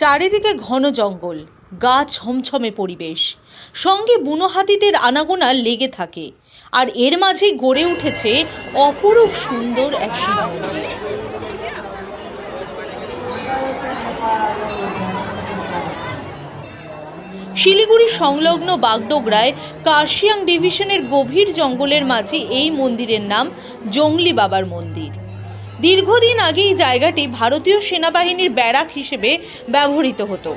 চারিদিকে ঘন জঙ্গল, গাছ ছমছমে পরিবেশ। সঙ্গে বুনো হাতিদের আনাগোনা লেগে থাকে, আর এর মাঝেই গড়ে উঠেছে অপরূপ সুন্দর এক শিলিগুড়ি সংলগ্ন বাগডোগরায় কার্শিয়াং ডিভিশনের গভীর জঙ্গলের মাঝে এই মন্দিরের নাম জংলি বাবার মন্দির। দীর্ঘদিন আগে এই জায়গাটি ভারতীয় সেনাবাহিনীর ব্যারাক হিসেবে ব্যবহৃত হতো।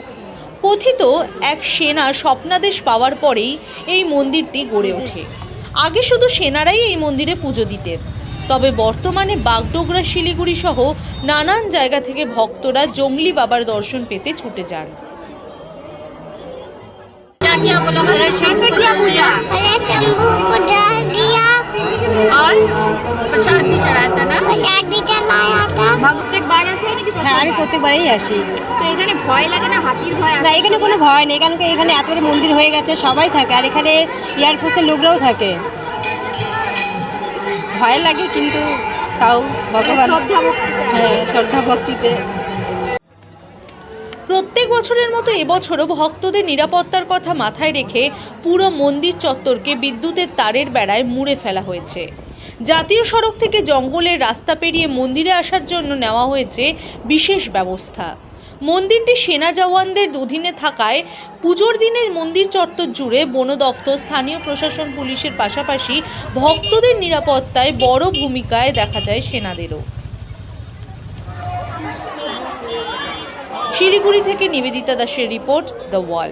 কথিত এক সেনা স্বপ্নাদেশ পাওয়ার পরেই এই মন্দিরটি গড়ে ওঠে। আগে শুধু সেনারাই এই মন্দিরে পুজো দিতেন। তবে বর্তমানে বাগডোগরা শিলিগুড়ি সহ নানান জায়গা থেকে ভক্তরা জংলি বাবার দর্শন পেতে ছুটে যান। হ্যাঁ, আমি প্রত্যেকবারই আসি। ভয় লাগে না এখানে কোনো ভয় নেই কারণ এখানে এত বড় মন্দির হয়ে গেছে সবাই থাকে আর এখানে এয়ারফোর্সের লোকরাও থাকে। ভয় লাগে কিন্তু তাও ভগবান হ্যাঁ, শ্রদ্ধা ভক্তিতে। প্রত্যেক বছরের মতো এবছরও ভক্তদের নিরাপত্তার কথা মাথায় রেখে পুরো মন্দির চত্বরকে বিদ্যুতের তারের বেড়ায় মুড়ে ফেলা হয়েছে। জাতীয় সড়ক থেকে জঙ্গলের রাস্তা পেরিয়ে মন্দিরে আসার জন্য নেওয়া হয়েছে বিশেষ ব্যবস্থা। মন্দিরটি সেনা জওয়ানদের অধীনে থাকায় পুজোর দিনে মন্দির চত্বর জুড়ে বন দফতর, স্থানীয় প্রশাসন, পুলিশের পাশাপাশি ভক্তদের নিরাপত্তায় বড় ভূমিকায় দেখা যায় সেনাদেরও। শিলিগুড়ি থেকে নিবেদিতা দাসের রিপোর্ট, দ্য ওয়াল।